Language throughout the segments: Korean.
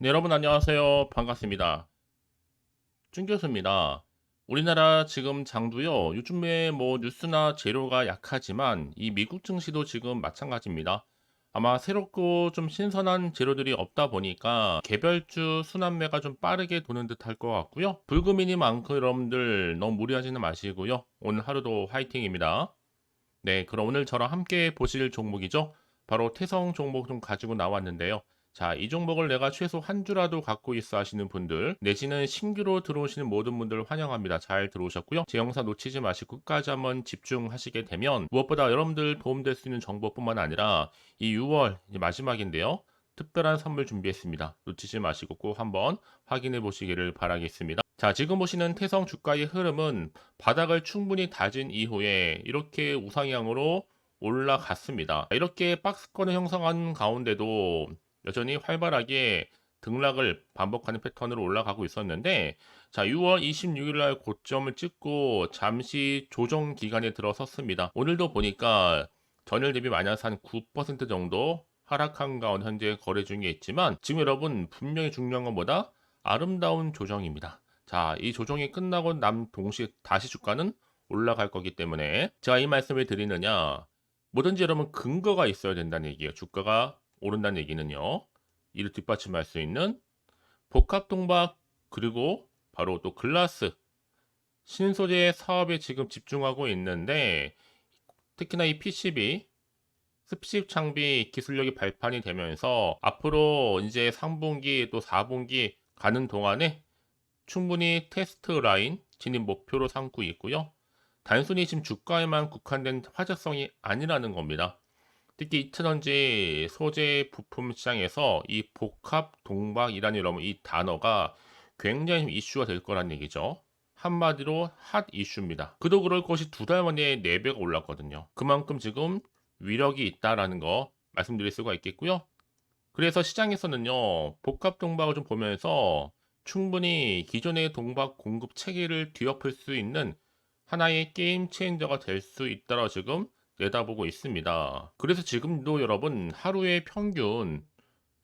네, 여러분 안녕하세요. 반갑습니다. 준 교수입니다. 우리나라 지금 장도요. 요즘에 뭐 뉴스나 재료가 약하지만 이 미국 증시도 지금 마찬가지입니다. 아마 새롭고 좀 신선한 재료들이 없다 보니까 개별주 순환매가 좀 빠르게 도는 듯 할 것 같고요. 불금이니 많고 여러분들 너무 무리하지는 마시고요. 오늘 하루도 화이팅입니다. 네, 그럼 오늘 저랑 함께 보실 종목이죠. 바로 태성 종목 좀 가지고 나왔는데요. 자, 이 종목을 내가 최소 한 주라도 갖고 있어 하시는 분들, 내지는 신규로 들어오시는 모든 분들 환영합니다. 잘 들어오셨고요. 제 영상 놓치지 마시고 끝까지 한번 집중하시게 되면 무엇보다 여러분들 도움될 수 있는 정보뿐만 아니라 이 6월 이제 마지막인데요. 특별한 선물 준비했습니다. 놓치지 마시고 꼭 한번 확인해 보시기를 바라겠습니다. 자, 지금 보시는 태성 주가의 흐름은 바닥을 충분히 다진 이후에 이렇게 우상향으로 올라갔습니다. 이렇게 박스권을 형성한 가운데도 여전히 활발하게 등락을 반복하는 패턴으로 올라가고 있었는데 자 6월 26일 날 고점을 찍고 잠시 조정 기간에 들어섰습니다. 오늘도 보니까 전일 대비 마이너스 한 9% 정도 하락한 가운데 현재 거래 중에 있지만 지금 여러분 분명히 중요한 건 뭐다? 아름다운 조정입니다. 자, 이 조정이 끝나고 남 동시에 다시 주가는 올라갈 거기 때문에 제가 이 말씀을 드리느냐 뭐든지 여러분 근거가 있어야 된다는 얘기예요. 주가가 오른다는 얘기는요. 이를 뒷받침할 수 있는 복합 동박 그리고 바로 또 글라스 신소재 사업에 지금 집중하고 있는데 특히나 이 PCB 습식 장비 기술력이 발판이 되면서 앞으로 이제 3분기 또 4분기 가는 동안에 충분히 테스트 라인 진입 목표로 삼고 있고요. 단순히 지금 주가에만 국한된 화제성이 아니라는 겁니다. 특히 2차전지 소재 부품 시장에서 이 복합 동박이라는 여러분 이 단어가 굉장히 이슈가 될 거란 얘기죠. 한마디로 핫 이슈입니다. 그도 그럴 것이 두 달 만에 4배가 올랐거든요. 그만큼 지금 위력이 있다라는 거 말씀드릴 수가 있겠고요. 그래서 시장에서는요, 복합 동박을 좀 보면서 충분히 기존의 동박 공급 체계를 뒤엎을 수 있는 하나의 게임 체인저가 될 수 있다고 지금 내다보고 있습니다. 그래서 지금도 여러분 하루에 평균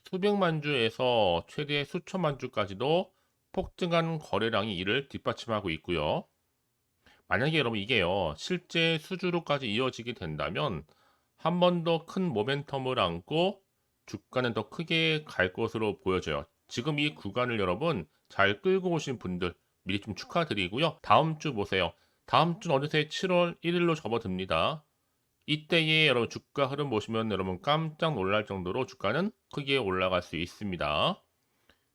수백만 주에서 최대 수천만 주까지도 폭증한 거래량이 이를 뒷받침하고 있고요. 만약에 여러분 이게요 실제 수주로까지 이어지게 된다면 한 번 더 큰 모멘텀을 안고 주가는 더 크게 갈 것으로 보여져요. 지금 이 구간을 여러분 잘 끌고 오신 분들 미리 좀 축하드리고요. 다음 주 보세요. 다음 주는 어느새 7월 1일로 접어듭니다. 이때에 여러분 주가 흐름 보시면 여러분 깜짝 놀랄 정도로 주가는 크게 올라갈 수 있습니다.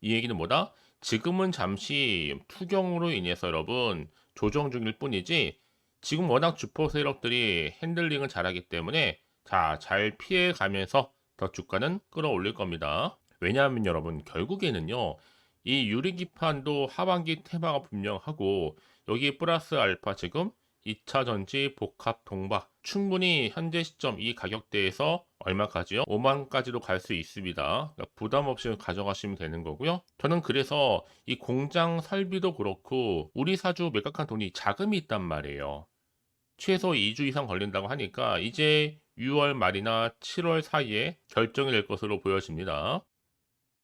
이 얘기는 뭐다? 지금은 잠시 투경으로 인해서 여러분 조정 중일 뿐이지 지금 워낙 주포 세력들이 핸들링을 잘하기 때문에 자, 잘 피해 가면서 더 주가는 끌어올릴 겁니다. 왜냐하면 여러분 결국에는요. 이 유리기판도 하반기 테마가 분명하고 여기 플러스 알파 지금 2차 전지 복합 동박 충분히 현재 시점 이 가격대에서 얼마까지요? 5만까지도 갈 수 있습니다. 그러니까 부담 없이 가져가시면 되는 거고요. 저는 그래서 이 공장 설비도 그렇고 우리 사주 매각한 돈이 자금이 있단 말이에요. 최소 2주 이상 걸린다고 하니까 이제 6월 말이나 7월 사이에 결정이 될 것으로 보여집니다.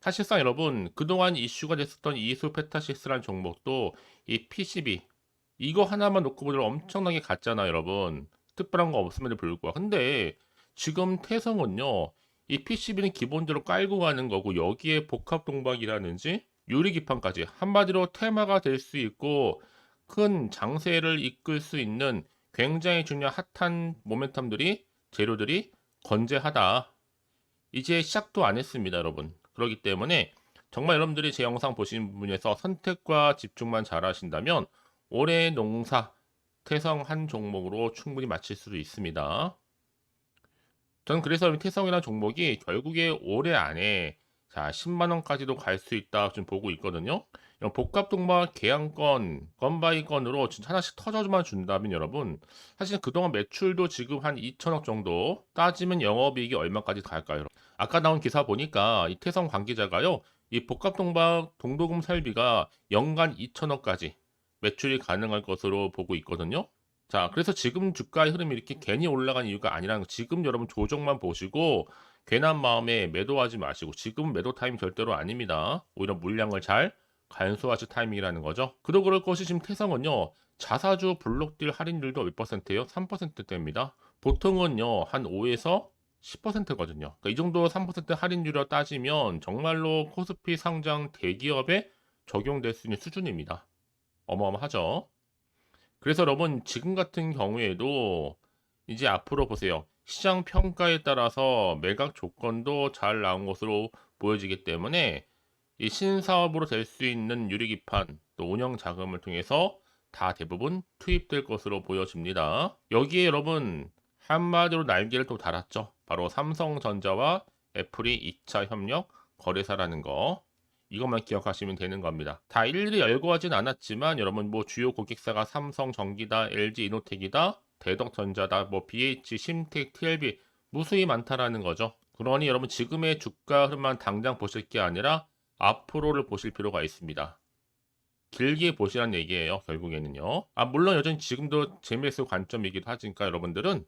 사실상 여러분 그동안 이슈가 됐었던 이수 페타시스라는 종목도 이 PCB 이거 하나만 놓고 보더라도 엄청나게 갔잖아 여러분? 특별한 거 없음에도 불구하고. 근데 지금 태성은요 이 PCB는 기본적으로 깔고 가는 거고 여기에 복합 동박이라든지 유리기판까지 한마디로 테마가 될 수 있고 큰 장세를 이끌 수 있는 굉장히 중요한 핫한 모멘텀들이 재료들이 건재하다. 이제 시작도 안 했습니다 여러분. 그렇기 때문에 정말 여러분들이 제 영상 보신 분에서 선택과 집중만 잘 하신다면 올해 농사 태성 한 종목으로 충분히 마칠 수도 있습니다. 저는 그래서 태성이라는 종목이 결국에 올해 안에 자 10만 원까지도 갈 수 있다 지금 보고 있거든요. 복합 동반 계약건 건바이 건으로 진짜 하나씩 터져만 준다면 여러분 사실 그동안 매출도 지금 한 2천억 정도 따지면 영업이익이 얼마까지 갈까요? 아까 나온 기사 보니까 이 태성 관계자가요 이 복합 동반 동도금 설비가 연간 2천억까지 매출이 가능할 것으로 보고 있거든요. 자, 그래서 지금 주가의 흐름이 이렇게 괜히 올라간 이유가 아니라는 거. 지금 여러분 조정만 보시고 괜한 마음에 매도하지 마시고 지금 매도 타임 절대로 아닙니다. 오히려 물량을 잘 간소화하실 타이밍이라는 거죠. 그도 그럴 것이 지금 태성은요. 자사주 블록딜 할인율도 몇 퍼센트예요? 3%대입니다. 보통은요. 한 5에서 10%거든요. 그러니까 이 정도 3% 할인율로 따지면 정말로 코스피 상장 대기업에 적용될 수 있는 수준입니다. 어마어마하죠. 그래서 여러분 지금 같은 경우에도 이제 앞으로 보세요. 시장 평가에 따라서 매각 조건도 잘 나온 것으로 보여지기 때문에 이 신사업으로 될 수 있는 유리기판 또 운영 자금을 통해서 다 대부분 투입될 것으로 보여집니다. 여기에 여러분 한마디로 날개를 또 달았죠. 바로 삼성전자와 애플이 2차 협력 거래사라는 거. 이것만 기억하시면 되는 겁니다. 다 일일이 열고 하진 않았지만 여러분 뭐 주요 고객사가 삼성 전기다, LG 이노텍이다, 대덕전자다, 뭐 BH, 심텍, TLB 무수히 많다라는 거죠. 그러니 여러분 지금의 주가 흐름만 당장 보실 게 아니라 앞으로를 보실 필요가 있습니다. 길게 보시라는 얘기예요. 결국에는요. 아 물론 여전히 지금도 재미있을 관점이기도 하니까 여러분들은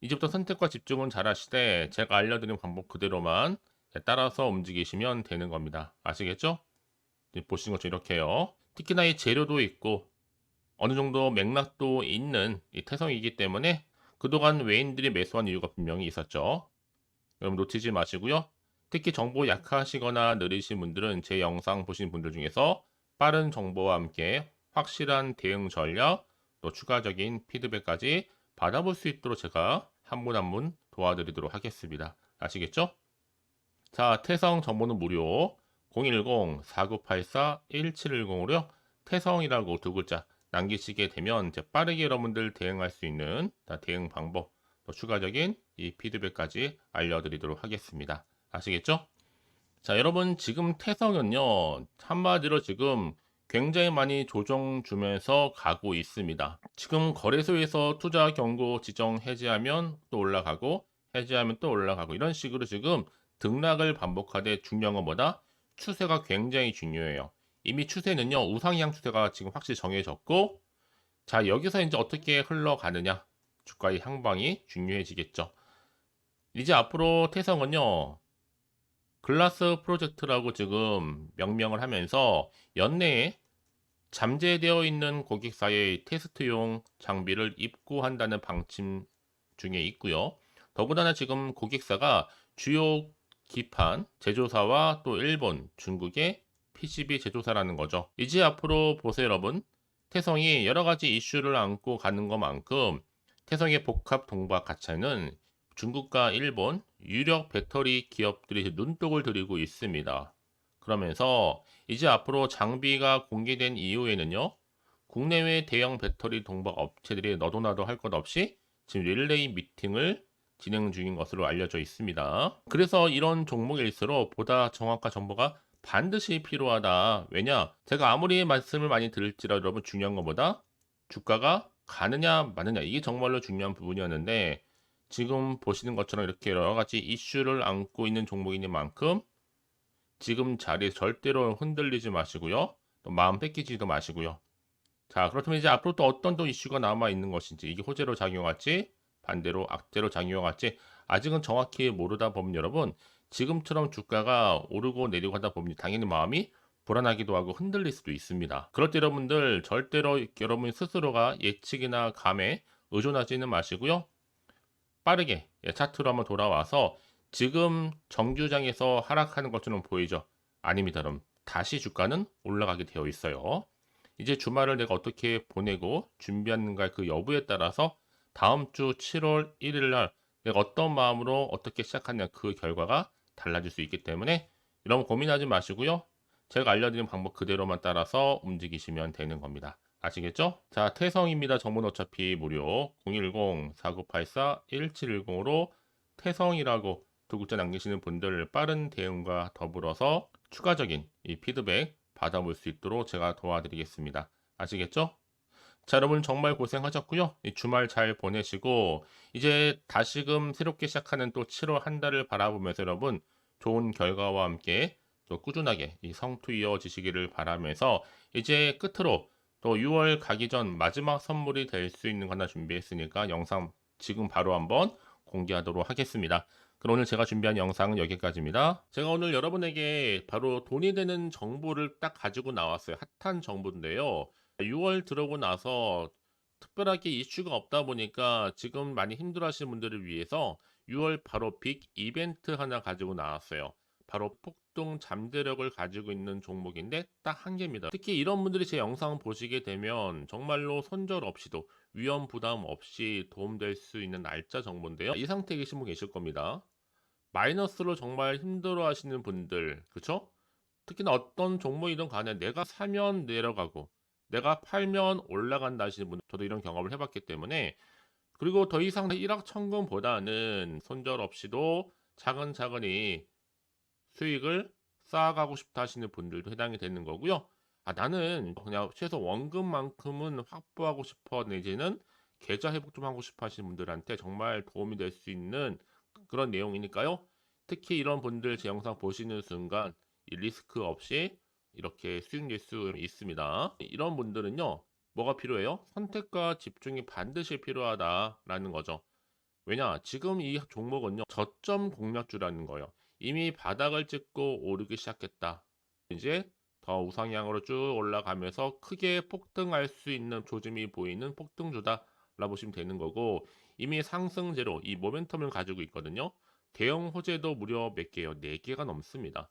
이제부터 선택과 집중은 잘 하시되 제가 알려드린 방법 그대로만 따라서 움직이시면 되는 겁니다. 아시겠죠? 보시는 것처럼 이렇게요. 특히나 이 재료도 있고 어느 정도 맥락도 있는 이 태성이기 때문에 그동안 외인들이 매수한 이유가 분명히 있었죠. 여러분 놓치지 마시고요. 특히 정보 약하시거나 느리신 분들은 제 영상 보신 분들 중에서 빠른 정보와 함께 확실한 대응 전략 또 추가적인 피드백까지 받아볼 수 있도록 제가 한 분 한 분 도와드리도록 하겠습니다. 아시겠죠? 자, 태성 정보는 무료 010-4984-1710으로요. 태성이라고 두 글자 남기시게 되면 이제 빠르게 여러분들 대응할 수 있는 대응 방법 또 추가적인 이 피드백까지 알려드리도록 하겠습니다. 아시겠죠? 자, 여러분 지금 태성은요 한마디로 지금 굉장히 많이 조정 주면서 가고 있습니다. 지금 거래소에서 투자 경고 지정 해제하면 또 올라가고 해제하면 또 올라가고 이런 식으로 지금 등락을 반복하되 중요한 것보다 추세가 굉장히 중요해요. 이미 추세는요 우상향 추세가 지금 확실히 정해졌고 자 여기서 이제 어떻게 흘러가느냐 주가의 향방이 중요해지겠죠. 이제 앞으로 태성은요 글라스 프로젝트라고 지금 명명을 하면서 연내에 잠재되어 있는 고객사의 테스트용 장비를 입고한다는 방침 중에 있고요. 더군다나 지금 고객사가 주요 기판 제조사와 또 일본, 중국의 PCB 제조사라는 거죠. 이제 앞으로 보세요, 여러분. 태성이 여러 가지 이슈를 안고 가는 것만큼 태성의 복합 동박 가차는 중국과 일본 유력 배터리 기업들이 눈독을 들이고 있습니다. 그러면서 이제 앞으로 장비가 공개된 이후에는요, 국내외 대형 배터리 동박 업체들이 너도나도 할 것 없이 지금 릴레이 미팅을 진행 중인 것으로 알려져 있습니다. 그래서 이런 종목일수록 보다 정확한 정보가 반드시 필요하다. 왜냐? 제가 아무리 말씀을 많이 들을지라도 여러분 중요한 것보다 주가가 가느냐 마느냐 이게 정말로 중요한 부분이었는데 지금 보시는 것처럼 이렇게 여러 가지 이슈를 안고 있는 종목인 만큼 지금 자리에 절대로 흔들리지 마시고요. 또 마음 뺏기지도 마시고요. 자, 그렇다면 이제 앞으로 또 어떤 또 이슈가 남아 있는 것인지 이게 호재로 작용할지 반대로 악재로 작용할지 아직은 정확히 모르다 보면 여러분 지금처럼 주가가 오르고 내리고 하다 보면 당연히 마음이 불안하기도 하고 흔들릴 수도 있습니다. 그럴 때 여러분들 절대로 여러분 스스로가 예측이나 감에 의존하지는 마시고요. 빠르게 예, 차트로 한번 돌아와서 지금 정규장에서 하락하는 것처럼 보이죠? 아닙니다. 그럼 다시 주가는 올라가게 되어 있어요. 이제 주말을 내가 어떻게 보내고 준비하는가 그 여부에 따라서 다음 주 7월 1일 날 내가 어떤 마음으로 어떻게 시작하냐 그 결과가 달라질 수 있기 때문에 여러분 고민하지 마시고요. 제가 알려드린 방법 그대로만 따라서 움직이시면 되는 겁니다. 아시겠죠? 자, 태성입니다. 정보는 어차피 무료 010-4984-1710으로 태성이라고 두 글자 남기시는 분들 빠른 대응과 더불어서 추가적인 이 피드백 받아볼 수 있도록 제가 도와드리겠습니다. 아시겠죠? 자, 여러분 정말 고생하셨고요. 주말 잘 보내시고 이제 다시금 새롭게 시작하는 또 7월 한 달을 바라보면서 여러분 좋은 결과와 함께 또 꾸준하게 이 성투 이어지시기를 바라면서 이제 끝으로 또 6월 가기 전 마지막 선물이 될 수 있는 거 하나 준비했으니까 영상 지금 바로 한번 공개하도록 하겠습니다. 그럼 오늘 제가 준비한 영상은 여기까지입니다. 제가 오늘 여러분에게 바로 돈이 되는 정보를 딱 가지고 나왔어요. 핫한 정보인데요. 6월 들어오고 나서 특별하게 이슈가 없다 보니까 지금 많이 힘들어 하시는 분들을 위해서 6월 바로 빅 이벤트 하나 가지고 나왔어요. 바로 폭등 잠재력을 가지고 있는 종목인데 딱 한 개입니다. 특히 이런 분들이 제 영상 보시게 되면 정말로 손절 없이도 위험 부담 없이 도움될 수 있는 날짜 정보인데요. 이 상태에 계신 분 계실 겁니다. 마이너스로 정말 힘들어 하시는 분들, 그쵸? 특히나 어떤 종목이든 간에 내가 사면 내려가고 내가 팔면 올라간다 하시는 분, 저도 이런 경험을 해봤기 때문에 그리고 더 이상 일확천금보다는 손절 없이도 차근차근히 수익을 쌓아가고 싶다 하시는 분들도 해당이 되는 거고요. 아, 나는 그냥 최소 원금만큼은 확보하고 싶어 내지는 계좌 회복 좀 하고 싶어 하시는 분들한테 정말 도움이 될 수 있는 그런 내용이니까요. 특히 이런 분들 제 영상 보시는 순간 이 리스크 없이 이렇게 수익 낼 수 있습니다. 이런 분들은요, 뭐가 필요해요? 선택과 집중이 반드시 필요하다라는 거죠. 왜냐, 지금 이 종목은요, 저점 공략주라는 거예요. 이미 바닥을 찍고 오르기 시작했다. 이제 더 우상향으로 쭉 올라가면서 크게 폭등할 수 있는 조짐이 보이는 폭등주다. 라 보시면 되는 거고 이미 상승제로 이 모멘텀을 가지고 있거든요. 대형 호재도 무려 몇 개요? 4개가 넘습니다.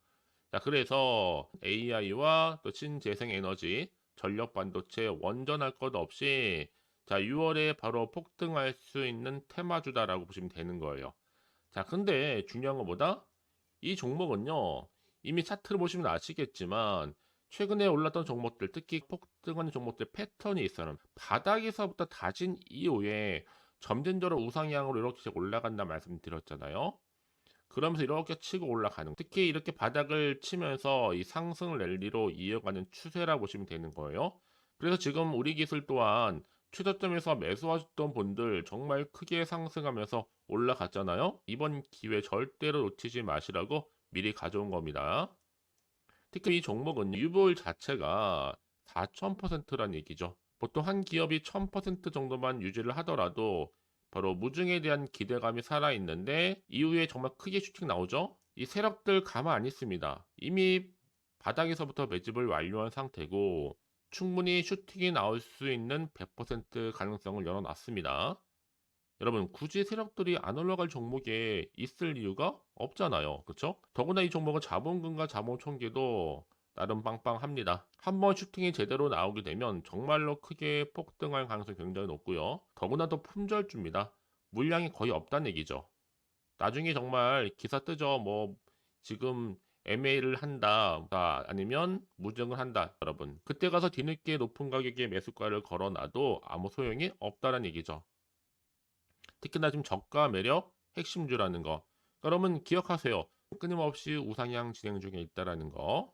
자, 그래서 AI와 또 신재생 에너지, 전력 반도체 원전할 것 없이 자, 6월에 바로 폭등할 수 있는 테마주다라고 보시면 되는 거예요. 자, 근데 중요한 것보다 이 종목은요. 이미 차트를 보시면 아시겠지만 최근에 올랐던 종목들, 특히 폭등하는 종목들 패턴이 있어요. 바닥에서부터 다진 이후에 점진적으로 우상향으로 이렇게 올라간다 말씀드렸잖아요. 그러면서 이렇게 치고 올라가는 특히 이렇게 바닥을 치면서 이 상승 랠리로 이어가는 추세라 보시면 되는 거예요. 그래서 지금 우리 기술 또한 최저점에서 매수하셨던 분들 정말 크게 상승하면서 올라갔잖아요. 이번 기회 절대로 놓치지 마시라고 미리 가져온 겁니다. 특히 이 종목은 유볼 자체가 4,000%란 얘기죠. 보통 한 기업이 1000% 정도만 유지를 하더라도 바로 무중에 대한 기대감이 살아있는데 이후에 정말 크게 슈팅 나오죠? 이 세력들 가만 안 있습니다. 이미 바닥에서부터 매집을 완료한 상태고 충분히 슈팅이 나올 수 있는 100% 가능성을 열어놨습니다. 여러분 굳이 세력들이 안 올라갈 종목에 있을 이유가 없잖아요. 그렇죠? 더구나 이 종목은 자본금과 자본 총계도 나름 빵빵합니다. 한번 슈팅이 제대로 나오게 되면 정말로 크게 폭등할 가능성이 굉장히 높고요. 더구나 더 품절주입니다. 물량이 거의 없다는 얘기죠. 나중에 정말 기사 뜨죠. 뭐 지금 MA를 한다 아니면 무증을 한다 여러분 그때 가서 뒤늦게 높은 가격에 매수가를 걸어놔도 아무 소용이 없다는 얘기죠 특히나 지금 저가 매력 핵심주라는 거 여러분 기억하세요 끊임없이 우상향 진행 중에 있다라는 거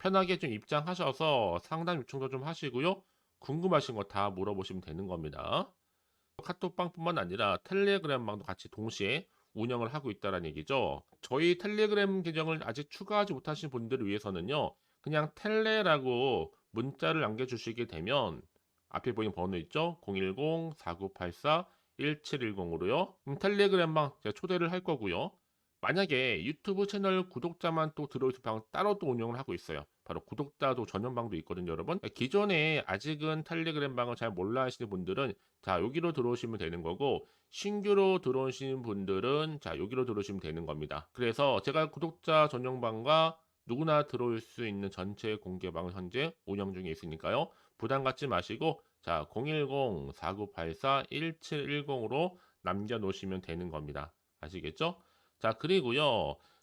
편하게 좀 입장하셔서 상담 요청도 좀 하시고요. 궁금하신 거 다 물어보시면 되는 겁니다. 카톡방뿐만 아니라 텔레그램방도 같이 동시에 운영을 하고 있다는 얘기죠. 저희 텔레그램 계정을 아직 추가하지 못하신 분들을 위해서는요. 그냥 텔레라고 문자를 남겨주시게 되면 앞에 보이는 번호 있죠? 010-4984-1710으로요. 텔레그램방 제가 초대를 할 거고요. 만약에 유튜브 채널 구독자만 또 들어오실 방 따로 또 운영을 하고 있어요. 바로 구독자도 전용방도 있거든요, 여러분. 기존에 아직은 텔레그램 방을 잘 몰라 하시는 분들은 자, 여기로 들어오시면 되는 거고 신규로 들어오시는 분들은 자, 여기로 들어오시면 되는 겁니다. 그래서 제가 구독자 전용방과 누구나 들어올 수 있는 전체 공개방을 현재 운영 중에 있으니까요. 부담 갖지 마시고 자, 010-4984-1710으로 남겨 놓으시면 되는 겁니다. 아시겠죠? 자, 그리고요.